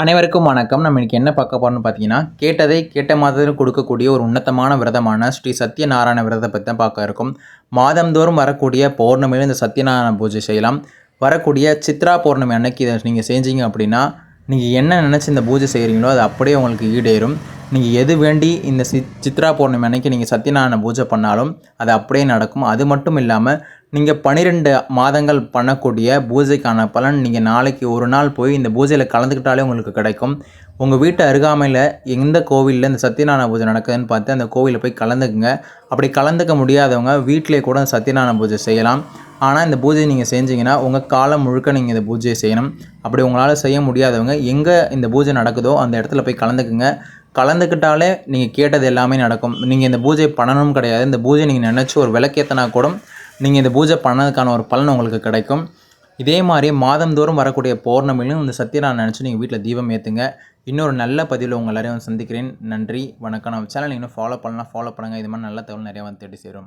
அனைவருக்கும் வணக்கம். நம்ம இன்றைக்கி என்ன பார்க்க போகிறோம்னு பார்த்தீங்கன்னா கேட்டதை கேட்ட மாதத்தில் கொடுக்கக்கூடிய ஒரு உன்னதமான விரதமான ஸ்ரீ சத்யநாராயண விரதத்தை பற்றி தான் பார்க்க இருக்கும். மாதந்தோறும் வரக்கூடிய பௌர்ணமியில் இந்த சத்யநாராயண பூஜை செய்யலாம். வரக்கூடிய சித்ரா பௌர்ணமி அன்னைக்கு இதை நீங்கள் செஞ்சீங்க அப்படின்னா நீங்கள் என்ன நினச்சி இந்த பூஜை செய்கிறீங்களோ அது அப்படியே உங்களுக்கு ஈடேறும். நீங்கள் எது வேண்டி இந்த சி சித்ரா பௌர்ணமி அன்னைக்கு நீங்கள் சத்யநாராயண பூஜை பண்ணாலும் அது அப்படியே நடக்கும். அது மட்டும் இல்லாமல் நீங்கள் பன்னிரெண்டு மாதங்கள் பண்ணக்கூடிய பூஜைக்கான பலன் நீங்கள் நாளைக்கு ஒரு நாள் போய் இந்த பூஜையில் கலந்துக்கிட்டாலே உங்களுக்கு கிடைக்கும். உங்கள் வீட்டு அருகாமையில் எந்த கோவிலில் இந்த சத்யநாராயண பூஜை நடக்குதுன்னு பார்த்து அந்த கோவிலில் போய் கலந்துக்குங்க. அப்படி கலந்துக்க முடியாதவங்க வீட்டிலே கூட அந்த சத்யநாராயண பூஜை செய்யலாம். ஆனால் இந்த பூஜையை நீங்கள் செஞ்சீங்கன்னா உங்கள் காலம் முழுக்க நீங்கள் இந்த பூஜையை செய்யணும். அப்படி உங்களால் செய்ய முடியாதவங்க எங்கே இந்த பூஜை நடக்குதோ அந்த இடத்துல போய் கலந்துக்குங்க. கலந்துக்கிட்டாலே நீங்கள் கேட்டது எல்லாமே நடக்கும். நீங்கள் இந்த பூஜை பண்ணணும் கிடையாது. இந்த பூஜை நீங்கள் நினச்சி ஒரு விளக்கேற்றினா கூட நீங்கள் இந்த பூஜை பண்ணதுக்கான ஒரு பலன் உங்களுக்கு கிடைக்கும். இதே மாதிரி மாதந்தோறும் வரக்கூடிய பௌர்ணமிலும் இந்த சத்யநாராயண நினச்சி நீங்கள் வீட்டில் தீபம் ஏற்றுங்க இன்னொரு நல்ல பதிவில் உங்கள் எல்லாரையும் சந்திக்கிறேன். நன்றி வணக்கம். நம்ம சேனல் இன்னும் ஃபாலோ பண்ணலாம் ஃபாலோ பண்ணுங்கள் இது மாதிரி நல்ல தகவல் நிறையா வந்து தேடி சேரும்.